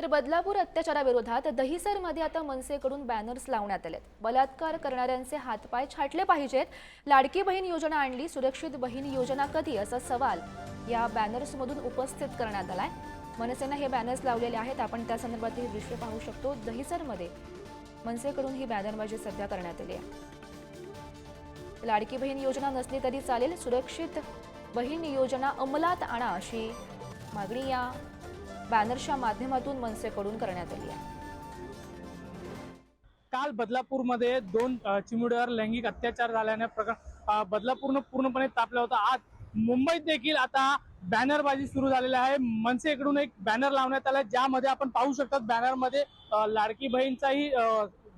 तर बदलापूर अत्याचाराविरोधात दहिसरमध्ये आता मनसेकडून बॅनर्स लावण्यात आलेत. बलात्कार करणाऱ्यांचे हातपाय छाटले पाहिजेत. लाडकी बहीण योजना आणली सुरक्षित बहीण योजना कधी? असा सवाल या बॅनर्समधून उपस्थित करण्यात आलाय. मनसेनं हे बॅनर्स लावलेले आहेत. आपण त्या संदर्भातील दृश्य पाहू शकतो. दहिसरमध्ये मनसेकडून ही बॅनरबाजी सध्या करण्यात आली आहे. लाडकी बहीण योजना नसली तरी चालेल. सुरक्षित बहीण योजना अंमलात आणा अशी मागणी या बॅनरच्या माध्यमातून मनसेकडून करण्यात आली आहे. काल बदलापूरमध्ये दोन अ, लैंगिक अत्याचार झाल्याने प्रकरण बदलापूर पूर्णपणे तापला होता. आज मुंबईत देखील आता बॅनरबाजी सुरू झालेली आहे. मनसेकडून एक बॅनर लावण्यात आला ज्यामध्ये आपण पाहू शकतात बॅनरमध्ये लाडकी बहीणचाही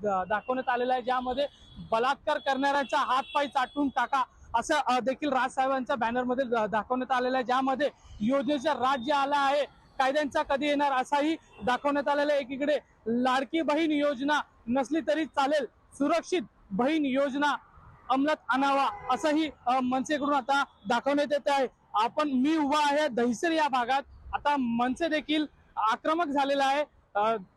द- दाखवण्यात आलेला आहे ज्यामध्ये बलात्कार करणाऱ्यांचा हात पाय चाटून टाका असं देखील राजसाहेबांच्या बॅनरमध्ये दाखवण्यात आलेलं आहे. ज्यामध्ये योजनेचं राज्य आला आहे. कायद्यांचा कधी येणार असाही दाखवण्यात आलेला एकीकडे लाडकी बहीण योजना नसली तरी चालेल सुरक्षित बहीण योजना अंमलात आणावा असंही मनसेकडून आता दाखवण्यात येत आहे. आपण मी उभा आहे दहिसर या भागात. आता मनसे देखील आक्रमक झालेला आहे.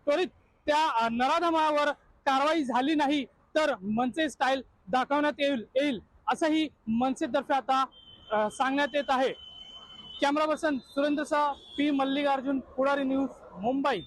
त्वरित त्या नराधमावर कारवाई झाली नाही तर मनसे स्टाईल दाखवण्यात येईल येईल असंही मनसेतर्फे आता सांगण्यात येत आहे. कॅमेरा पर्सन सुरेंद्रसह पी मल्लिकार्जुन पुढारी न्यूज मुंबई.